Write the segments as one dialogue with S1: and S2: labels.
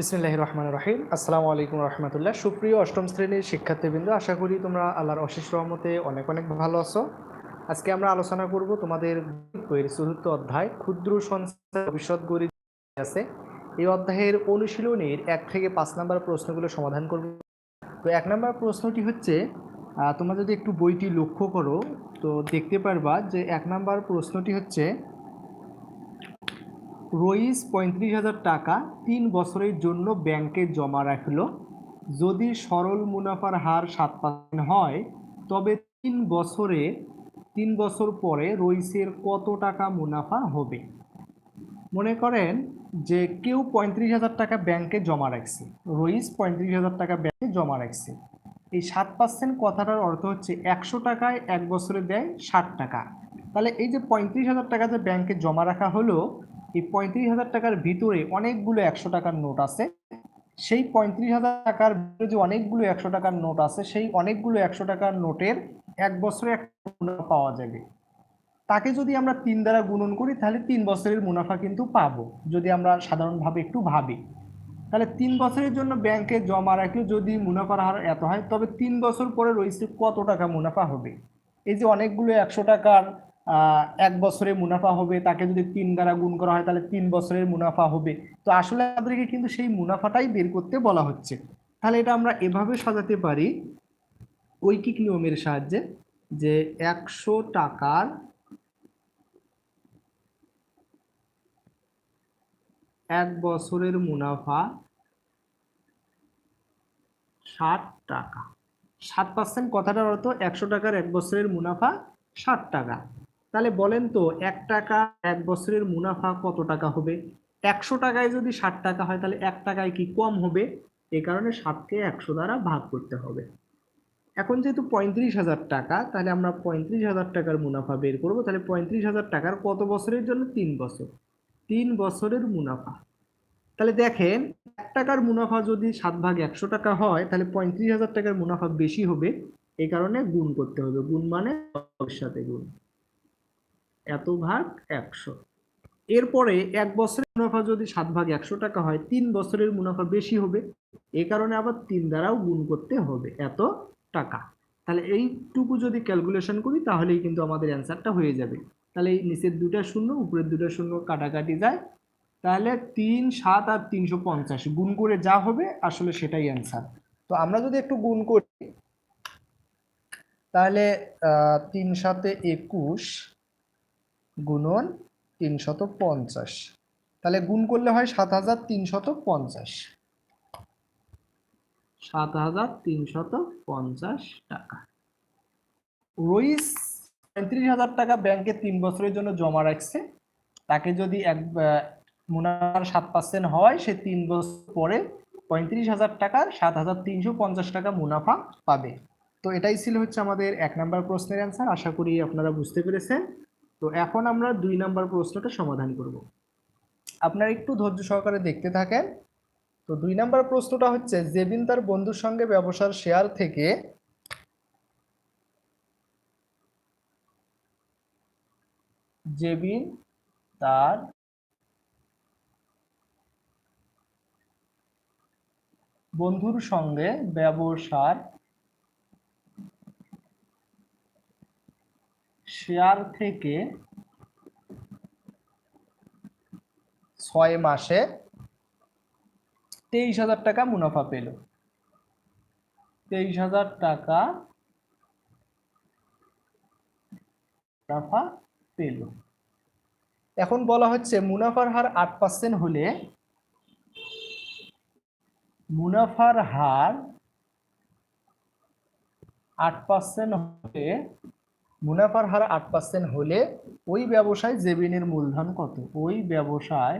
S1: বিসমিল্লাহ রহমান রহিম। আসসালামু আলাইকুম রহমতুল্লাহ। সুপ্রিয় অষ্টম শ্রেণির শিক্ষার্থীবৃন্দ, আশা করি তোমরা আল্লাহর অশেষ রহমতে অনেক অনেক ভালো আছো। আজকে আমরা আলোচনা করব তোমাদের বইয়ের চতুর্থ অধ্যায়, ক্ষুদ্র সংস্থা ভবিষ্যৎ গড়ি আছে। এই অধ্যায়ের অনুশীলনের এক থেকে পাঁচ নাম্বার প্রশ্নগুলো সমাধান করব। তো এক নাম্বার প্রশ্নটি হচ্ছে তোমরা যদি একটু বইটি লক্ষ্য করো, তো দেখতে পারবা যে এক নাম্বার প্রশ্নটি হচ্ছে রইস পঁয়ত্রিশ হাজার টাকা তিন বছরের জন্য ব্যাংকে জমা রাখল। যদি সরল মুনাফার হার সাত পার্সেন্ট হয়, তবে তিন বছরে, তিন বছর পরে রইসের কত টাকা মুনাফা হবে? মনে করেন যে কেউ পঁয়ত্রিশ হাজার টাকা ব্যাংকে জমা রাখছে, রইস পঁয়ত্রিশ হাজার টাকা ব্যাংকে জমা রাখছে। এই সাত পার্সেন্ট কথাটার অর্থ হচ্ছে একশো টাকায় এক বছরে দেয় ষাট টাকা। তাহলে এই যে পঁয়ত্রিশ হাজার টাকা যে ব্যাংকে জমা রাখা হলো এই পঁয়ত্রিশ হাজার টাকার ভিতরে অনেকগুলো একশো টাকার নোট আছে। সেই পঁয়ত্রিশ হাজার টাকার ভিতরে যে অনেকগুলো একশো টাকার নোট আছে, সেই অনেকগুলো একশো টাকার নোটের এক বছরে একটা মুনাফা পাওয়া যাবে। তাকে যদি আমরা তিন দ্বারা গুণন করি, তাহলে তিন বছরের মুনাফা কিন্তু পাবো, যদি আমরা সাধারণভাবে একটু ভাবি। তাহলে তিন বছরের জন্য ব্যাংকে জমা রাখলে যদি মুনাফার হার এত হয়, তবে তিন বছর পরে রয়েছে কত টাকা মুনাফা হবে? এই যে অনেকগুলো একশো টাকার এক বছরে মুনাফা হবে, তাকে যদি তিন দ্বারা গুণ করা হয়, তাহলে তিন বছরের মুনাফা হবে। তো আসলে আমাদেরকে কিন্তু সেই মুনাফাটাই বের করতে বলা হচ্ছে। তাহলে এটা আমরা এভাবে সাজাতে পারি। ঐকিক নিয়মের সাহায্যে যে একশো টাকার এক বছরের মুনাফা ষাট টাকা। সাত পার্সেন্ট কথাটার অর্থ একশো টাকার এক বছরের মুনাফা ষাট টাকা। তাহলে বলেন তো, এক টাকা এক বছরের মুনাফা কত টাকা হবে? একশো টাকায় যদি ষাট টাকা হয়, তাহলে এক টাকায় কি কম হবে? এ কারণে ষাটকে একশো দ্বারা ভাগ করতে হবে। এখন যেহেতু পঁয়ত্রিশ হাজার টাকা, তাহলে আমরা পঁয়ত্রিশ হাজার টাকার মুনাফা বের করব। তাহলে পঁয়ত্রিশ হাজার টাকার কত বছরের জন্য? তিন বছর। তিন বছরের মুনাফা। তাহলে দেখেন, এক টাকার মুনাফা যদি সাত ভাগ একশো টাকা হয়, তাহলে পঁয়ত্রিশ হাজার টাকার মুনাফা বেশি হবে। এই কারণে গুণ করতে হবে। গুণ মানে সাথে গুণ। এত ভাগ একশো। এরপরে এক বছরের মুনাফা যদি সাত ভাগ একশো টাকা হয়, তিন বছরের মুনাফা বেশি হবে। এ কারণে আবার তিন দ্বারাও গুণ করতে হবে এত টাকা। তাহলে এইটুকু যদি ক্যালকুলেশন করি, তাহলেই কিন্তু আমাদের অ্যান্সারটা হয়ে যাবে। তাহলে এই নিচের দুটা শূন্য, উপরের দুটা শূন্য কাটাকাটি যায়। তাহলে তিন, সাত আর তিনশো পঞ্চাশ গুণ করে যা হবে, আসলে সেটাই অ্যান্সার তো আমরা যদি একটু গুণ করি, তাহলে তিন সাতে একুশ গুণন তিনশত পঞ্চাশ। তাহলে গুণ করলে হয় সাত হাজার তিনশত পঞ্চাশ। সাত হাজার তিনশত পঞ্চাশ টাকা। রইস পঁয়ত্রিশ হাজার টাকা ব্যাংকে তিন বছরের জন্য জমা রাখছে। তাকে যদি এক আহ, মুনাফার সাত পার্সেন্ট হয় সে তিন বছর পরে পঁয়ত্রিশ হাজার টাকার সাত হাজার তিনশো পঞ্চাশ টাকা মুনাফা পাবে। তো এটাই ছিল হচ্ছে আমাদের এক নাম্বার প্রশ্নের অ্যান্সার আশা করি আপনারা বুঝতে পেরেছেন। তো এখন আমরা দুই নাম্বার প্রশ্নটা সমাধান করব। আপনারা একটু ধৈর্য সহকারে দেখতে থাকেন। তো দুই নাম্বার প্রশ্নটা হচ্ছে, জেবিন তার বন্ধুর সঙ্গে ব্যবসার শেয়ার থেকে জেবিন তার বন্ধুর সঙ্গে ব্যবসার শেয়ার থেকে ছয় মাসে তেইশ হাজার টাকা মুনাফা পেল। তেইশ হাজার টাকা মুনাফা পেল। এখন বলা হচ্ছে মুনাফার হার আট পার্সেন্ট হলে মুনাফার হার আট পার্সেন্ট হলে মুনাফার হার আট পার্সেন্ট হলে ওই ব্যবসায় জেবিনের মূলধন কত? ওই ব্যবসায়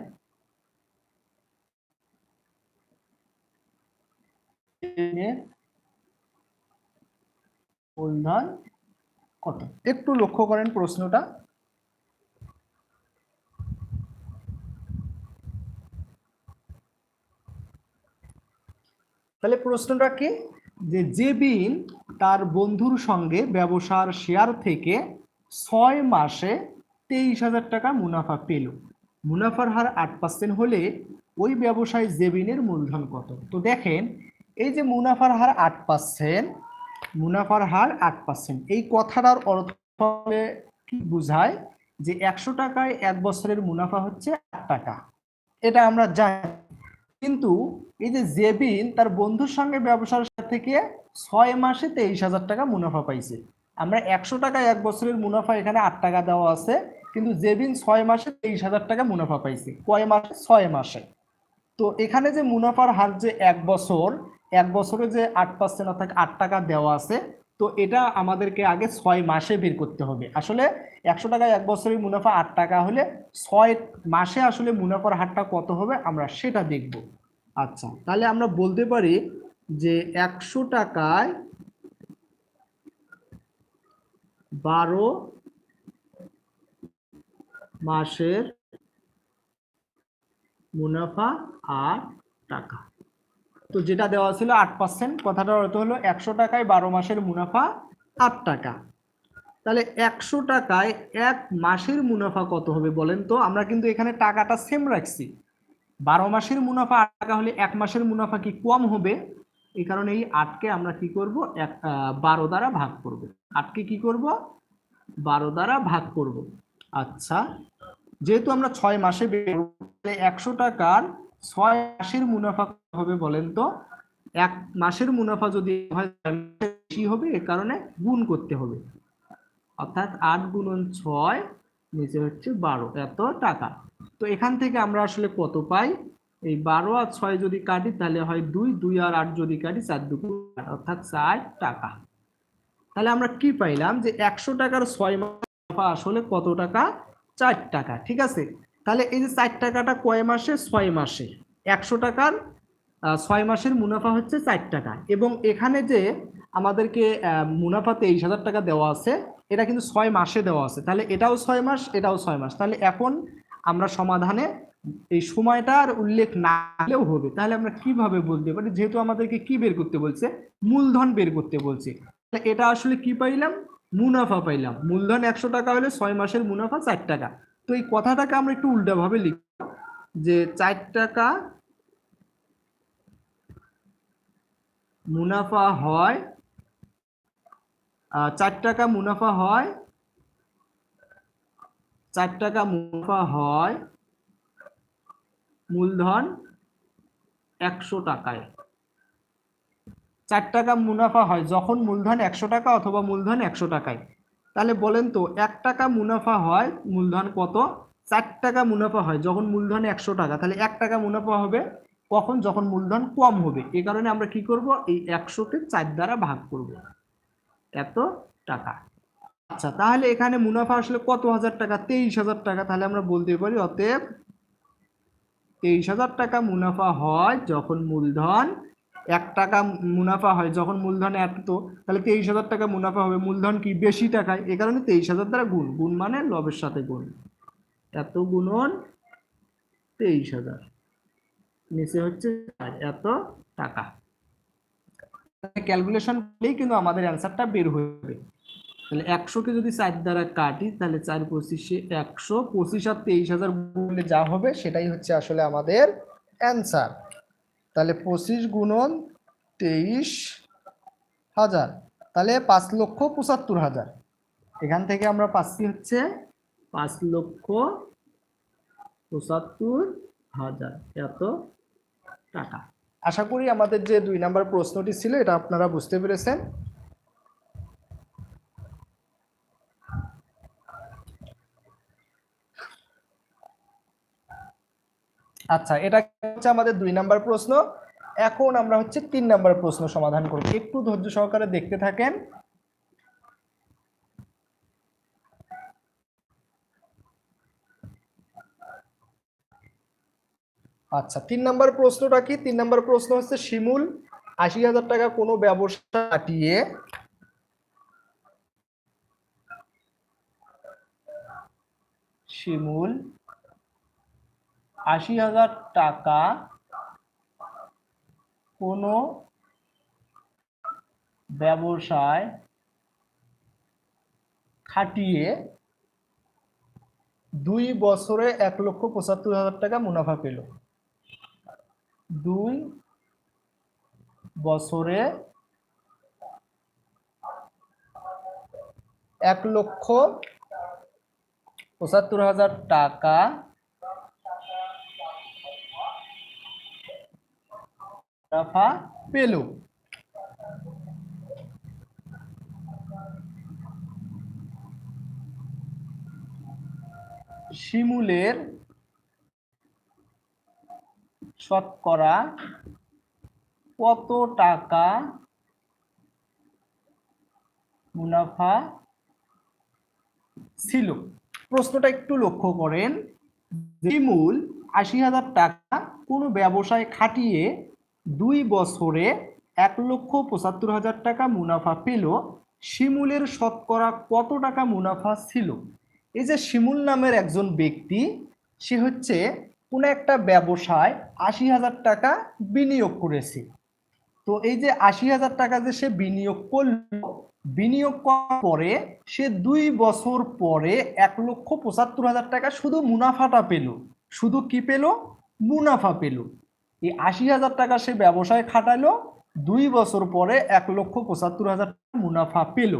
S1: মূলধন কত? একটু লক্ষ্য করেন প্রশ্নটা। তাহলে প্রশ্নটা কি? যে জেবিন তার বন্ধুর সঙ্গে ব্যবসার শেয়ার থেকে ছয় মাসে তেইশ হাজার টাকা মুনাফা পেল। মুনাফার হার আট পার্সেন্ট হলে ওই ব্যবসায় জেবিনের মূলধন কত? তো দেখেন, এই যে মুনাফার হার আট পার্সেন্ট মুনাফার হার আট পার্সেন্ট এই কথাটার অর্থ কি বোঝায় যে একশো টাকায় এক বছরের মুনাফা হচ্ছে আট টাকা? এটা আমরা জানি। কিন্তু এই যে জেবিন তার বন্ধুর সঙ্গে ব্যবসার থেকে ছয় মাসে তেইশ হাজার টাকা মুনাফা পাইছে। আমরা একশো টাকা এক বছরের মুনাফা, এখানে আট টাকা দেওয়া আছে, কিন্তু জেবিন ছয় মাসে তেইশ হাজার টাকা মুনাফা পাইছে। কয় মাসে? ছয় মাসে। তো এখানে যে মুনাফার হার যে এক বছর, এক বছরে যে আট পার্সেন্ট অর্থাৎ আট টাকা দেওয়া আছে তো এটা আমাদেরকে আগে ছয় মাসে বের করতে হবে। আসলে একশো টাকায় এক বছরের মুনাফা আট টাকা হলে ছয় মাসে আসলে মুনাফার হারটা কত হবে আমরা সেটা দেখব। আচ্ছা তাহলে আমরা বলতে পারি যে একশো টাকায় বারো মাসের মুনাফা আট টাকা। তো যেটা দেওয়া ছিল আট পার্সেন্ট কথাটার অর্থ হলো একশো টাকায় বারো মাসের মুনাফা আট টাকা। তাহলে একশো টাকায় এক মাসের মুনাফা কত হবে বলেন তো? আমরা কিন্তু এখানে টাকাটা সেম রাখছি। বারো মাসের মুনাফা আট টাকা হলে এক মাসের মুনাফা কি কম হবে? এই কারণে এই আটকে আমরা কি করব? এক বারো দ্বারা ভাগ করব। আটকে কি করব? বারো দ্বারা ভাগ করব। আচ্ছা যেহেতু আমরা ছয় মাসে একশো টাকার ছয় মাসের মুনাফা হবে বলেন তো? এক মাসের মুনাফা যদি হয় বেশি হবে, এ কারণে গুণ করতে হবে। অর্থাৎ আট গুণন ছয়, নিচে হচ্ছে বারো, এত টাকা। তো এখান থেকে আমরা আসলে কত পাই? এই বারো আর ছয় যদি কাটি, তাহলে হয় দুই দুই আর আট যদি কাটি, চার দুপুর অর্থাৎ চার টাকা। তাহলে আমরা কি পাইলাম? যে একশো টাকার ছয় মাস আসলে কত টাকা? চার টাকা, ঠিক আছে? তাহলে এই যে চার টাকাটা কয় মাসে? ছয় মাসে। একশো টাকার ছয় মাসের মুনাফা হচ্ছে চার টাকা। এবং এখানে যে আমাদেরকে মুনাফা তেইশ হাজার টাকা দেওয়া আছে, এটা কিন্তু ছয় মাসে দেওয়া আছে। তাহলে এটাও ছয় মাস, এটাও ছয় মাস। তাহলে এখন আমরা সমাধানে এই সময়টার উল্লেখ না হলেও হবে। তাহলে আমরা কীভাবে বলতে পারি? যেহেতু আমাদেরকে কি বের করতে বলছে? মূলধন বের করতে বলছে। এটা আসলে কি পাইলাম? মুনাফা পাইলাম। মূলধন একশো টাকা হলে ছয় মাসের মুনাফা চার টাকা। তো এই কথাটাকে আমরা একটু উল্টাভাবে লিখব যে চার টাকা মুনাফা হয় চার টাকা মুনাফা হয়, চার টাকা মুনাফা হয় মূলধন একশো টাকায়। চার টাকা মুনাফা হয় যখন মূলধন একশো টাকা অথবা মূলধন একশো টাকায়। তাহলে বলেন তো, এক টাকা মুনাফা হয়, মূলধন কত? চার টাকা মুনাফা হয়, যখন মূলধন একশো টাকা, তাহলে এক টাকা মুনাফা হবে, কখন? যখন মূলধন কম হবে। এ কারণে আমরা কি করব? এই একশোকে চার দ্বারা ভাগ করব। এত টাকা। আচ্ছা তাহলে এখানে মুনাফা আসলে কত হাজার টাকা? তেইশ হাজার টাকা। তাহলে আমরা বলতে পারি, অতএব তেইশ হাজার টাকা মুনাফা হয় যখন মূলধন এক টাকা মুনাফা হয়, যখন মূলধন এত, তাহলে তেইশ হাজার টাকা মুনাফা হবে। মূলধন কি? বেশি টাকায়। এ কারণে তেইশ হাজার দ্বারা গুণ। গুণ মানে লবের সাথে গুণ। এত গুণন তেইশ হাজার। নিচে হচ্ছে এত টাকা। ক্যালকুলেশন করলেই কিন্তু আমাদের অ্যান্সারটা বের হয়ে যাবে। তাহলে একশোকে যদি চার দ্বারা কাটি, তাহলে চার পঁচিশে একশো, পঁচিশ আর তেইশ হাজার গুণলে যা হবে, সেটাই হচ্ছে আসলে আমাদের অ্যান্সার তাহলে পঁচিশ গুণন তেইশ হাজার। তাহলে পাঁচ লক্ষ পঁচাত্তর হাজার। এখান থেকে আমরা পাচ্ছি হচ্ছে পাঁচ লক্ষ পঁচাত্তর হাজার। এত টাকা। আশা করি আমাদের যে দুই নাম্বার প্রশ্নটি ছিল, এটা আপনারা বুঝতে পেরেছেন। আচ্ছা এটা হচ্ছে আমাদের দুই নাম্বার প্রশ্ন। এখন আমরা হচ্ছে তিন নাম্বার প্রশ্ন সমাধান করব। একটু ধৈর্য সহকারে দেখতে থাকেন। আচ্ছা তিন নাম্বার প্রশ্নটা কি? তিন নাম্বার প্রশ্ন হচ্ছে, শিমুল, আশি হাজার টাকা কোনো ব্যবসা কাটিয়ে শিমুল আশি হাজার টাকা কোনো ব্যবসায় খাটিয়ে দুই বছরে এক লক্ষ পঁচাত্তর হাজার টাকা মুনাফা পেল। দুই বছরে এক লক্ষ পঁচাত্তর হাজার টাকা মুনাফা পেল। শিমুলের শতকরা কত টাকা মুনাফা ছিল? প্রশ্নটা একটু লক্ষ্য করেন। শিমুল আশি হাজার টাকা কোনো ব্যবসায় খাটিয়ে দুই বছরে এক লক্ষ পঁচাত্তর হাজার টাকা মুনাফা পেল। শিমুলের শতকরা কত টাকা মুনাফা ছিল? এই যে শিমুল নামের একজন ব্যক্তি, সে হচ্ছে কোনো একটা ব্যবসায় আশি হাজার টাকা বিনিয়োগ করেছে। তো এই যে আশি হাজার টাকা যে সে বিনিয়োগ করল, বিনিয়োগ করার পরে সে দুই বছর পরে এক লক্ষ পঁচাত্তর হাজার টাকা শুধু মুনাফাটা পেল। শুধু কি পেল? মুনাফা পেল। এই আশি হাজার টাকা সে ব্যবসায় খাটালো, দুই বছর পরে এক লক্ষ পঁচাত্তর হাজার টাকা মুনাফা পেল।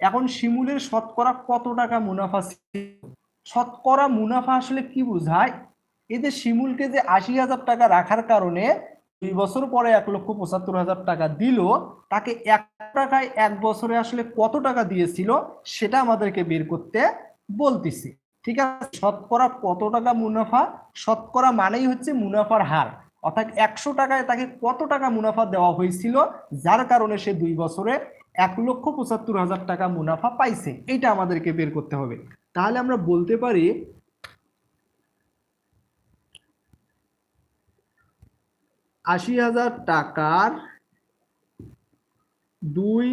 S1: এখন শিমুলের শতকরা কত টাকা মুনাফা? শতকরা মুনাফা আসলে কি বোঝায়? এতে শিমুলকে যে আশি হাজার টাকা রাখার কারণে দুই বছর পরে এক লক্ষ পঁচাত্তর হাজার টাকা দিল, তাকে এক টাকায় এক বছরে আসলে কত টাকা দিয়েছিল সেটা আমাদেরকে বের করতে বলতেছি। ঠিক আছে? শতকরা কত টাকা মুনাফা? শতকরা মানেই হচ্ছে মুনাফার হার। অর্থাৎ একশো টাকায় তাকে কত টাকা মুনাফা দেওয়া হয়েছিল? যার কারণে সে দুই বছরে এক লক্ষ পঁচাত্তর হাজার টাকা মুনাফা পাইছে। এটা আমাদেরকে বের করতে হবে। তাহলে আমরা বলতে পারি, আশি হাজার টাকার দুই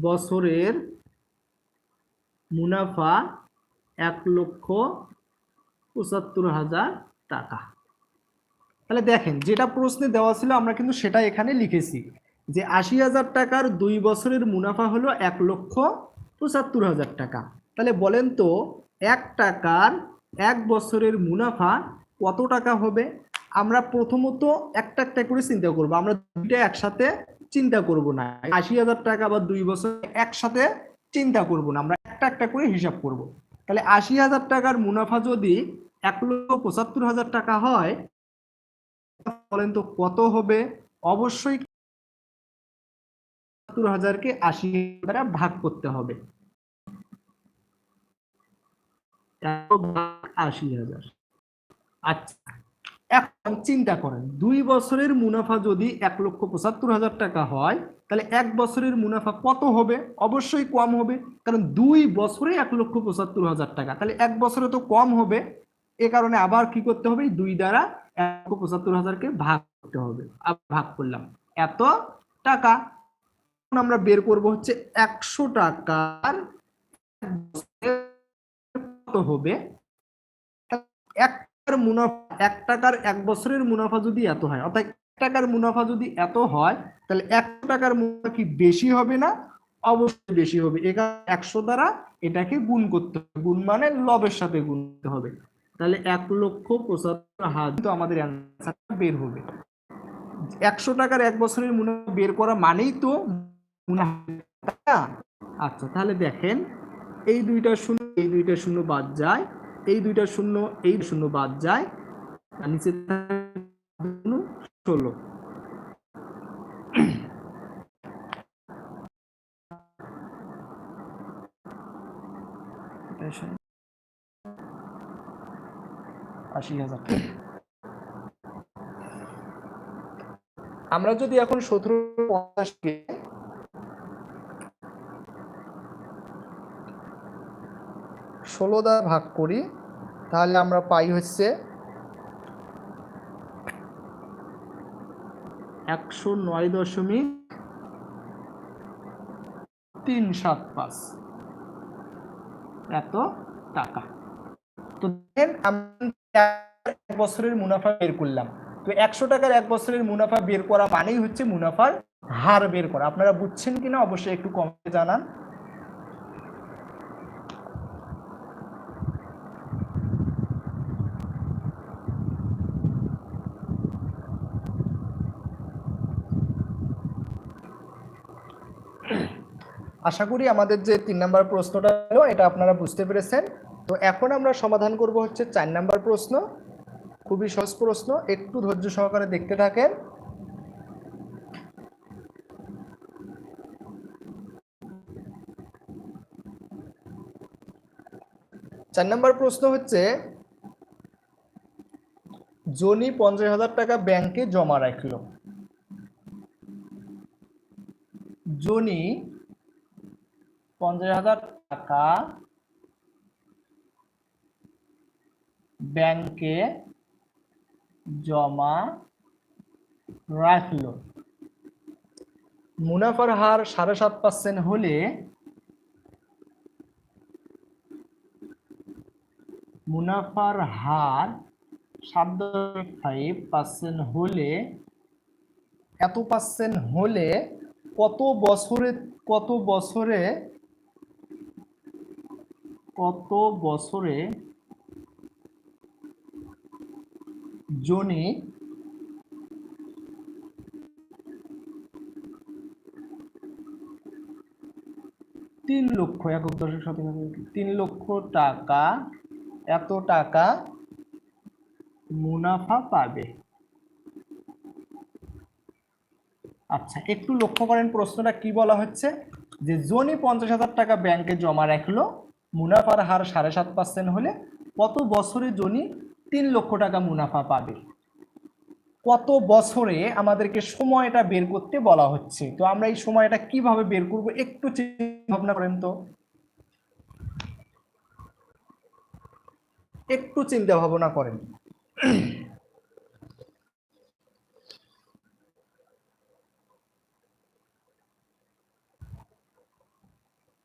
S1: বছরের মুনাফা এক লক্ষ পঁচাত্তর হাজার টাকা। তাহলে দেখেন, যেটা প্রশ্নে দেওয়া ছিল, আমরা কিন্তু সেটা এখানে লিখেছি যে আশি হাজার টাকার দুই বছরের মুনাফা হলো এক লক্ষ পঁচাত্তর হাজার টাকা। তাহলে বলেন তো, এক টাকার এক বছরের মুনাফা কত টাকা হবে? আমরা প্রথমত একটা একটা করে চিন্তা করব, আমরা দুইটা একসাথে চিন্তা করব না। আশি হাজার টাকা বা দুই বছর একসাথে চিন্তা করব না, আমরা একটা একটা করে হিসাব করব। তাহলে আশি হাজার টাকার মুনাফা যদি এক লক্ষ পঁচাত্তর হাজার টাকা হয় বলেন তো, কত হবে? অবশ্যই পঁচাত্তর হাজারকে আশি দ্বারা ভাগ করতে হবে। আচ্ছা এখন চিন্তা করেন, দুই বছরের মুনাফা যদি এক লক্ষ পঁচাত্তর হাজার টাকা হয়, তাহলে এক বছরের মুনাফা কত হবে? অবশ্যই কম হবে, কারণ দুই বছরে এক লক্ষ পঁচাত্তর হাজার টাকা। তাহলে এক বছরে তো কম হবে, এ কারণে আবার কি করতে হবে? দুই দ্বারা এক লক্ষ পঁচাত্তর হাজারকে ভাগ করতে হবে। ভাগ করলাম। এত টাকা। আমরা বের করব হচ্ছে একশো টাকার কত হবে? এক মুনাফা, এক টাকার এক বছরের মুনাফা যদি এত হয়, অর্থাৎ এক টাকার মুনাফা যদি এত হয়, তাহলে একশো টাকার মুনাফা কি বেশি হবে না? অবশ্যই বেশি হবে। এখানে একশো দ্বারা এটাকে গুণ করতে হবে। গুণ মানে লবের সাথে গুণ হবে। তাহলে এক লক্ষ পঁচাত্তর হাজার তো আমাদের অ্যান্সারটা বের হবে। একশো টাকার এক বছরের মুনাফা বের করা মানেই তো মুনাফা আচ্ছা তাহলে দেখেন এই দুইটা শূন্য এই দুইটা শূন্য বাদ যায় এই দুইটা শূন্য এই শূন্য বাদ যায় আর নিচে ষোলো। আশি হাজার আমরা যদি এখন সতেরো পঞ্চাশকে ষোলো দ্বারা ভাগ করি, তাহলে আমরা পাই হচ্ছে একশো নয় দশমিক তিন সাত পাঁচ। এত টাকা। তো দেখেন এক বছরের মুনাফা বের করলাম। তো একশো টাকার এক বছরের মুনাফা বের করা মানেই হচ্ছে মুনাফার হার বের করা। আপনারা বুঝছেন কিনা অবশ্যই একটু কমে জানান। আশা করি আমাদের যে তিন নম্বর প্রশ্নটা এটা আপনারা বুঝতে পেরেছেন। তো এখন আমরা সমাধান করব হচ্ছে চার নাম্বার প্রশ্ন। খুবই সহজ প্রশ্ন, একটু ধৈর্য সহকারে দেখতে থাকেন। চার নাম্বার প্রশ্ন হচ্ছে, জনি পঞ্চাশ হাজার টাকা ব্যাংকে জমা রাখল। জনি পঞ্চাশ হাজার টাকা ব্যাংকে জমা রাখল। মুনাফার হার সাড়ে সাত পার্সেন্ট হলে মুনাফার হার সাত দশমিক ফাইভ পার্সেন্ট হলে এত পার্সেন্ট হলে কত বছরে কত বছরে কত বছরে জনি তিন লক্ষ, একক দশক শতক তিন লক্ষ টাকা, এত টাকা মুনাফা পাবে। আচ্ছা একটু লক্ষ্য করেন প্রশ্নটা কি বলা হচ্ছে? যে জনি পঞ্চাশ হাজার টাকা ব্যাংকে জমা রাখল, মুনাফার হার সাড়ে সাত পার্সেন্ট হলে কত বছরে জনি তিন লক্ষ টাকা মুনাফা পাবে। কত বছরে আমাদেরকে সময়টা বের করতে বলা হচ্ছে? তো আমরা এই সময়টা কীভাবে বের করব? একটু চিন্তা ভাবনা করেন তো। একটু চিন্তা ভাবনা করেন।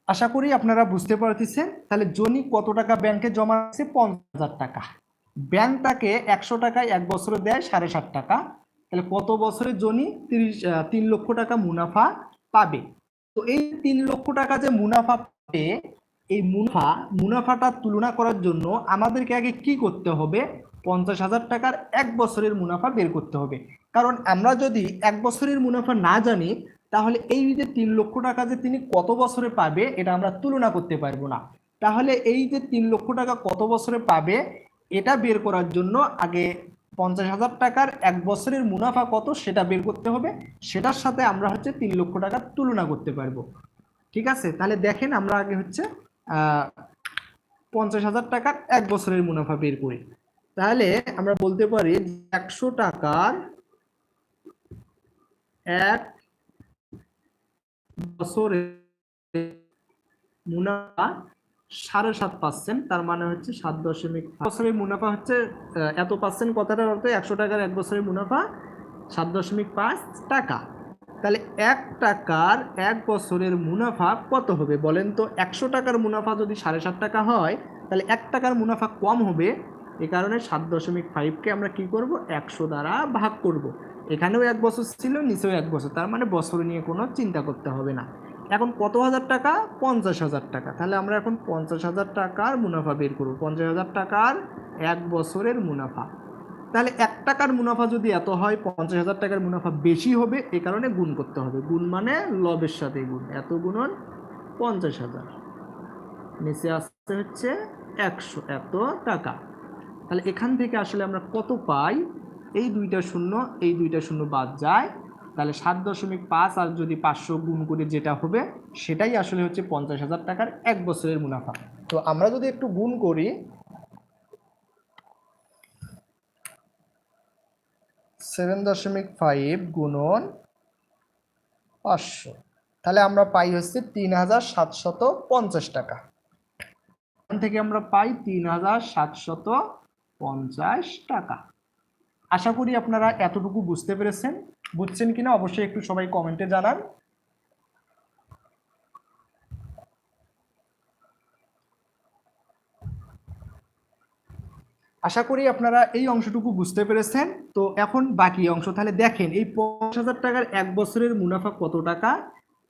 S1: আশা করি আপনারা বুঝতে পারতেছেন। তাহলে জনি কত টাকা ব্যাংকে জমা আছে পঞ্চাশ টাকা। ব্যাংক তাকে একশো টাকায় এক বছরে দেয় সাড়ে সাত টাকা। তাহলে কত বছরের জনি? তিরিশ তিন লক্ষ টাকা মুনাফা পাবে। তো এই তিন লক্ষ টাকা যে মুনাফা পাবে, এই মুনাফা, মুনাফাটা তুলনা করার জন্য আমাদেরকে আগে কি করতে হবে? পঞ্চাশ হাজার টাকার এক বছরের মুনাফা বের করতে হবে। কারণ আমরা যদি এক বছরের মুনাফা না জানি, তাহলে এই যে তিন লক্ষ টাকা যে তিনি কত বছরে পাবে, এটা আমরা তুলনা করতে পারব না। তাহলে এই যে তিন লক্ষ টাকা কত বছরে পাবে এটা বের করার জন্য আগে পঞ্চাশ হাজার টাকার এক বছরের মুনাফা কত সেটা বের করতে হবে। সেটার সাথে আমরা হচ্ছে তিন লক্ষ টাকার তুলনা করতে পারব। ঠিক আছে? তাহলে দেখেন আমরা আগে হচ্ছে পঞ্চাশ হাজার টাকার এক বছরের মুনাফা বের করি। তাহলে আমরা বলতে পারি একশো টাকার এক বছরের মুনাফা সাড়ে সাত পার্সেন্ট তার মানে হচ্ছে সাত দশমিক বছরের মুনাফা হচ্ছে এত পার্সেন্ট কথাটার অর্থ একশো টাকার এক বছরের মুনাফা সাত দশমিক পাঁচ টাকা। তাহলে এক টাকার এক বছরের মুনাফা কত হবে বলেন তো? একশো টাকার মুনাফা যদি সাড়ে সাত টাকা হয়, তাহলে এক টাকার মুনাফা কম হবে। এ কারণে সাত দশমিক ফাইভকে আমরা কি করব? একশো দ্বারা ভাগ করব। এখানেও এক বছর ছিল, নিচেও এক বছর। তার মানে বছর নিয়ে কোনো চিন্তা করতে হবে না। এখন কত হাজার টাকা? পঞ্চাশ হাজার টাকা। তাহলে আমরা এখন পঞ্চাশ হাজার টাকার মুনাফা বের করব। পঞ্চাশ হাজার টাকার এক বছরের মুনাফা। তাহলে এক টাকার মুনাফা যদি এত হয়, পঞ্চাশ হাজার টাকার মুনাফা বেশি হবে, এ কারণে গুণ করতে হবে। গুণ মানে লবের সাথে গুণ। এত গুণন পঞ্চাশ হাজার। নিচে আসতে হচ্ছে একশো এত টাকা। তাহলে এখান থেকে আসলে আমরা কত পাই? এই দুইটা শূন্য, এই দুইটা শূন্য বাদ যায় তাহলে সাত দশমিক পাঁচ আর যদি পাঁচশো গুণ করে যেটা হবে সেটাই আসলে হচ্ছে পঞ্চাশ হাজার টাকার এক বছরের মুনাফা। তো আমরা যদি একটু গুণ করি সেভেন দশমিক ফাইভ গুণন পাঁচশো তাহলে আমরা পাই হচ্ছে তিন হাজার সাতশত পঞ্চাশ টাকা। এখান থেকে আমরা পাই তিন হাজার সাতশত পঞ্চাশ টাকা। আশা করি আপনারা এতটুকু বুঝতে পেরেছেন। বুঝছেন কিনা অবশ্যই একটু সবাই কমেন্টে জানান। আশা করি আপনারা এই অংশটুকু বুঝতে পেরেছেন। তো এখন বাকি অংশ, তাহলে দেখেন, এই পঞ্চাশ হাজার টাকার এক বছরের মুনাফা কত টাকা?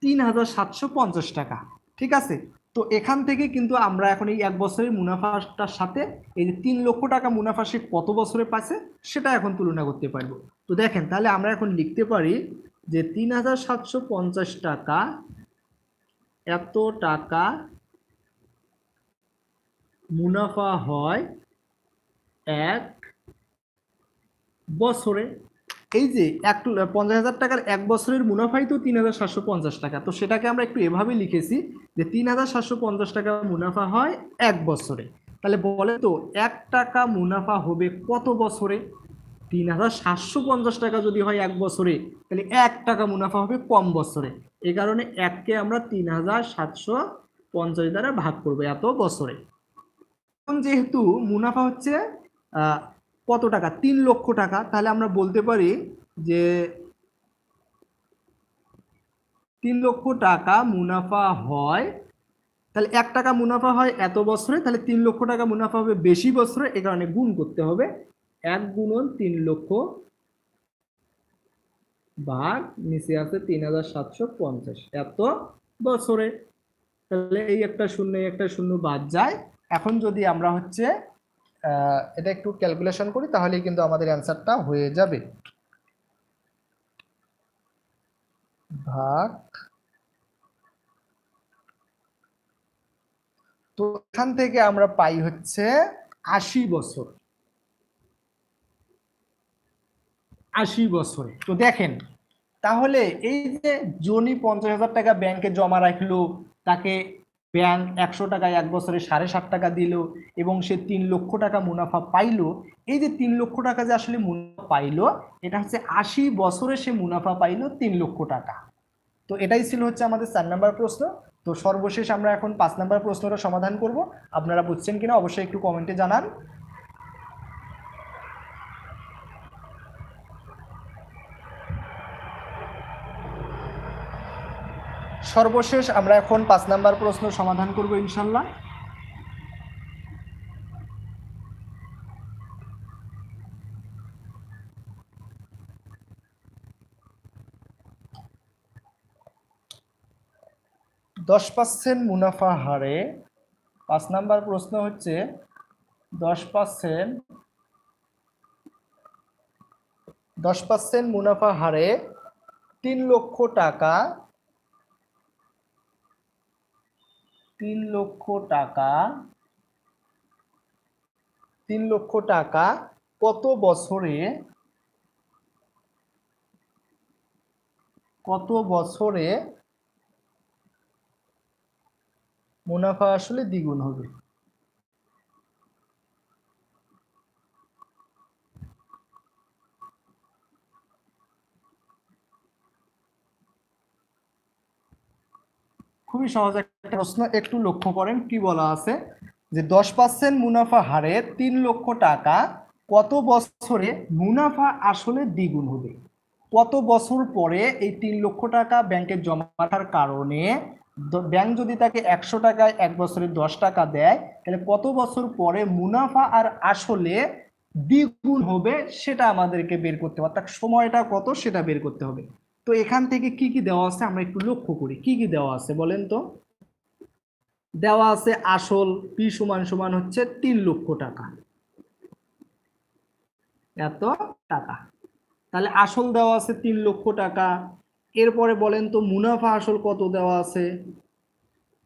S1: তিন হাজার সাতশো পঞ্চাশ টাকা, ঠিক আছে? তো এখান থেকে কিন্তু আমরা এখন এই এক বছরের মুনাফাটার সাথে এই যে তিন লক্ষ টাকা মুনাফা সে কত বছরে পাচ্ছে সেটা এখন তুলনা করতে পারব। তো দেখেন, তাহলে আমরা এখন লিখতে পারি যে তিন হাজার সাতশো পঞ্চাশ টাকা এত টাকা মুনাফা হয় এক বছরে। এই যে এক পঞ্চাশ হাজার টাকার এক বছরের মুনাফাই তো তিন হাজার সাতশো পঞ্চাশ টাকা। তো সেটাকে আমরা একটু এভাবে লিখেছি যে তিন হাজার সাতশো পঞ্চাশ টাকা মুনাফা হয় এক বছরে। তাহলে বলে তো, এক টাকা মুনাফা হবে কত বছরে? তিন হাজার সাতশো পঞ্চাশ টাকা যদি হয় এক বছরে, তাহলে এক টাকা মুনাফা হবে কম বছরে। এ কারণে এককে আমরা তিন হাজার সাতশো পঞ্চাশ দ্বারা ভাগ করব, এত বছরে। যেহেতু মুনাফা হচ্ছে কত টাকা? তিন লক্ষ টাকা। তাহলে আমরা বলতে পারি যে তিন লক্ষ টাকা মুনাফা হয়, তাহলে এক টাকা মুনাফা হয় এত বছরে, তাহলে তিন লক্ষ টাকা মুনাফা হবে বেশি বছরে, এ কারণে গুণ করতে হবে এক গুণন তিন লক্ষ ভাগ, নিচে আছে তিন হাজার সাতশো পঞ্চাশ। এত বছরে। তাহলে এই একটা শূন্য একটা শূন্য বাদ যায়। এখন যদি আমরা হচ্ছে এটা একটু ক্যালকুলেশন করি, তাহলেই কিন্তু আমাদের অ্যান্সারটা হয়ে যাবে। ভাগ তো এখান থেকে আমরা পাই হচ্ছে আশি বছর। আশি বছরে। তো দেখেন, তাহলে এই যে জনি পঞ্চাশ হাজার টাকা ব্যাংকে জমা রাখল, তাকে ব্যাংক একশো টাকায় এক বছরে সাড়ে সাত টাকা দিল এবং সে তিন লক্ষ টাকা মুনাফা পাইল। এই যে তিন লক্ষ টাকা যে আসলে মুনাফা পাইল, এটা হচ্ছে আশি বছরে সে মুনাফা পাইল তিন লক্ষ টাকা। তো এটাই ছিল হচ্ছে আমাদের চার নাম্বার প্রশ্ন। তো সর্বশেষ আমরা এখন পাঁচ নাম্বার প্রশ্নটা সমাধান করব। আপনারা বুঝছেন কিনা অবশ্যই একটু কমেন্টে জানান। সর্বশেষ আমরা এখন পাঁচ নাম্বার প্রশ্ন সমাধান করব ইনশাল্লাহ দশ পার্সেন্ট মুনাফা হারে, পাঁচ নাম্বার প্রশ্ন হচ্ছে, দশ পার্সেন্ট দশ পার্সেন্ট মুনাফা হারে তিন লক্ষ টাকা তিন লক্ষ টাকা। তিন লক্ষ টাকা কত বছরে? কত বছরে? মুনাফা আসলে দ্বিগুণ হবে। খুবই সহজ একটা প্রশ্ন, একটু লক্ষ্য করেন কি বলা আছে, যে দশ পার্সেন্ট মুনাফা হারে তিন লক্ষ টাকা কত বছরে মুনাফা আসলে দ্বিগুণ হবে? কত বছর পরে এই তিন লক্ষ টাকা ব্যাংকে জমা রাখার কারণে ব্যাংক যদি তাকে একশো টাকায় এক বছরে দশ টাকা দেয়, তাহলে কত বছর পরে মুনাফা আর আসলে দ্বিগুণ হবে সেটা আমাদেরকে বের করতে হবে তার সময়টা কত সেটা বের করতে হবে। তো এখান থেকে কি কি দেওয়া আছে আমরা একটু লক্ষ্য করি। কি কি দেওয়া আছে বলেন তো? দেওয়া আছে আসল পি সমান সমান হচ্ছে তিন লক্ষ টাকা। এত টাকা। তাহলে আসল দেওয়া আছে তিন লক্ষ টাকা। এরপরে বলেন তো মুনাফা আসল কত দেওয়া আছে?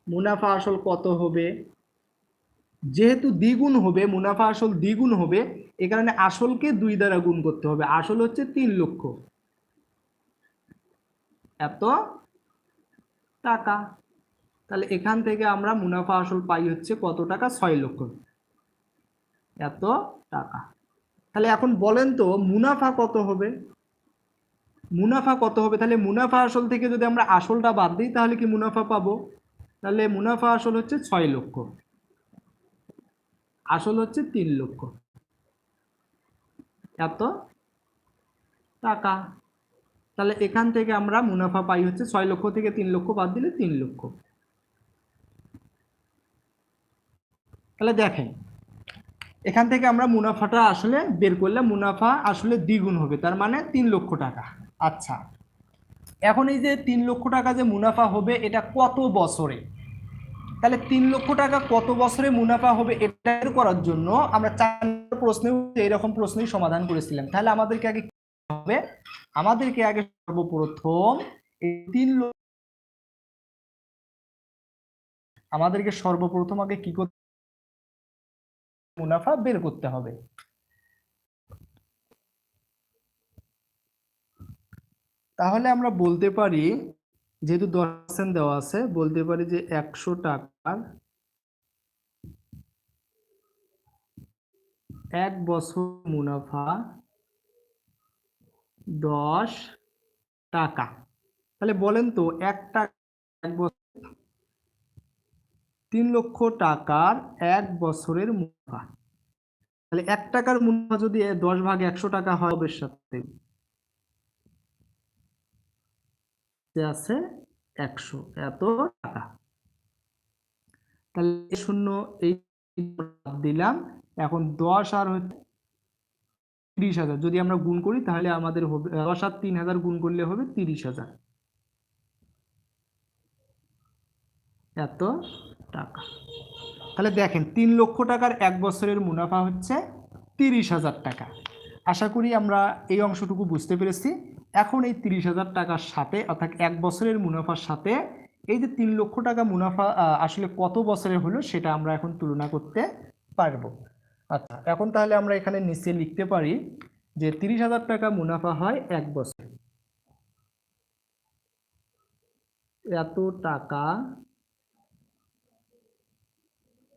S1: মুনাফা আসল কত হবে? যেহেতু দ্বিগুণ হবে, মুনাফা আসল দ্বিগুণ হবে, এ কারণে আসলকে দুই দ্বারা গুণ করতে হবে। আসল হচ্ছে তিন লক্ষ। এত? টাকা। তাহলে এখান থেকে আমরা মুনাফা আসল পাই হচ্ছে কত টাকা? ছয় লক্ষ। এত টাকা। তাহলে এখন বলেন তো, মুনাফা কত হবে? মুনাফা কত হবে? তাহলে মুনাফা আসল থেকে যদি আমরা আসলটা বাদ দিই, তাহলে কি মুনাফা পাবো? তাহলে মুনাফা আসল হচ্ছে ছয় লক্ষ। আসল হচ্ছে তিন লক্ষ। এত টাকা। তাহলে এখান থেকে আমরা মুনাফা পাই হচ্ছে ছয় লক্ষ থেকে তিন লক্ষ, বাদ দিলে তিন লক্ষ। তাহলে দেখেন, এখান থেকে আমরা মুনাফাটা আসলে বের করলে মুনাফা আসলে দ্বিগুণ হবে, তার মানে তিন লক্ষ টাকা। আচ্ছা এখন এই যে তিন লক্ষ টাকা যে মুনাফা হবে, এটা কত বছরে? তাহলে তিন লক্ষ টাকা কত বছরে মুনাফা হবে এটা করার জন্য আমরা চার প্রশ্নে এইরকম প্রশ্নই সমাধান করেছিলাম। তাহলে আমাদেরকে আগে হবে? আমাদেরকে আগে সর্বপ্রথম এই তিন আমাদেরকে সর্বপ্রথম আগে কি করতে মুনাফা বের করতে হবে। তাহলে আমরা বলতে পারি, যেহেতু দশ পার্সেন্ট দেওয়া আছে, বলতে পারি যে একশো টাকার এক বছর মুনাফা দশ টাকা। তাহলে বলেন তো এক এক বছর। তিন লক্ষ টাকার এক বছরের মুনাফা। তাহলে এক টাকার মুনাফা যদি দশ ভাগ একশো টাকা হয় সাথে আছে একশো এত টাকা। তাহলে শূন্য এই দিলাম। এখন দশ আর হচ্ছে তিরিশ হাজার। যদি আমরা গুণ করি, তাহলে আমাদের হবে দশ আর তিন হাজার গুণ করলে হবে তিরিশ হাজার। এত টাকা। তাহলে দেখেন, তিন লক্ষ টাকার এক বছরের মুনাফা হচ্ছে তিরিশ হাজার টাকা। আশা করি আমরা এই অংশটুকু বুঝতে পেরেছি। এখন এই তিরিশ হাজার টাকার সাথে, অর্থাৎ এক বছরের মুনাফার সাথে, এই যে তিন লক্ষ টাকা মুনাফা আসলে কত বছরের হলো, সেটা আমরা এখন তুলনা করতে পারব। আচ্ছা এখন তাহলে আমরা এখানে নিচে লিখতে পারি যে তিরিশ হাজার টাকা মুনাফা হয় এক বছর। এত টাকা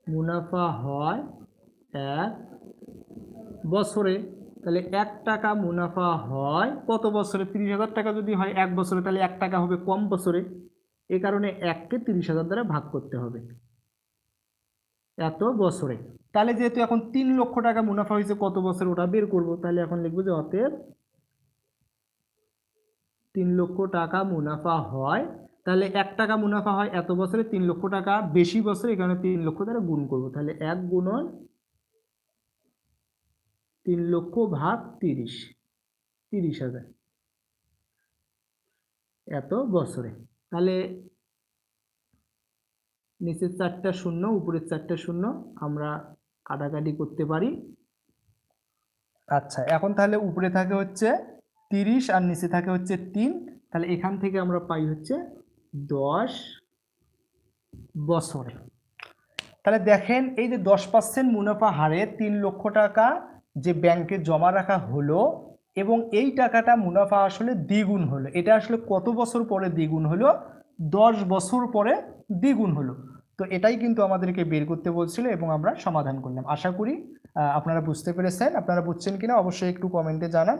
S1: মুনাফা হয় এক বছরে। তাহলে এক টাকা মুনাফা হয় কত বছরে? তিরিশ হাজার টাকা যদি হয় এক বছরে, তাহলে এক টাকা হবে কম বছরে। এ কারণে এককে তিরিশ হাজার দ্বারা ভাগ করতে হবে। এত বছরে। তাহলে যেহেতু এখন তিন লক্ষ টাকা মুনাফা হয়েছে, কত বছর ওটা বের করব? তাহলে এখন লিখব যে অতএব তিন লক্ষ টাকা মুনাফা হয়। তাহলে এক টাকা মুনাফা হয় এত বছরে, তিন লক্ষ টাকা বেশি বছরে, এখানে তিন লক্ষ দ্বারা গুণ করব। তাহলে এক গুণন তিন লক্ষ ভাগ তিরিশ তিরিশ হাজার। এত বছরে। তাহলে নিচের চারটা শূন্য, উপরের চারটা শূন্য আমরা কাটাকাটি করতে পারি। আচ্ছা এখন তাহলে উপরে থাকে হচ্ছে তিরিশ আর নিচে থাকে হচ্ছে তিন। তাহলে এখান থেকে আমরা পাই হচ্ছে দশ বছরে। তাহলে দেখেন, এই যে দশ পার্সেন্ট মুনাফা হারে তিন লক্ষ টাকা যে ব্যাংকে জমা রাখা হলো এবং এই টাকাটা মুনাফা আসলে দ্বিগুণ হলো। এটা আসলে কত বছর পরে দ্বিগুণ হলো? দশ বছর পরে দ্বিগুণ হলো। তো এটাই কিন্তু আমাদেরকে বের করতে বলছিল এবং আমরা সমাধান করলাম। আশা করি আপনারা বুঝতে পেরেছেন। আপনারা বুঝছেন কিনা অবশ্যই একটু কমেন্টে জানান।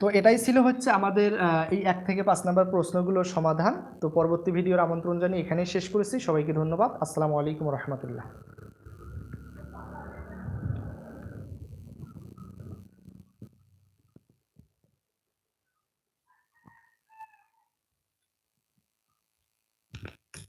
S1: তো এটাই ছিল হচ্ছে আমাদের এই এক থেকে পাঁচ নাম্বার প্রশ্নগুলোর সমাধান। তো পরবর্তী ভিডিওর আমন্ত্রণ জানিয়ে এখানেই শেষ করেছি। সবাইকে ধন্যবাদ। আসসালামু আলাইকুম রহমতুল্লাহ।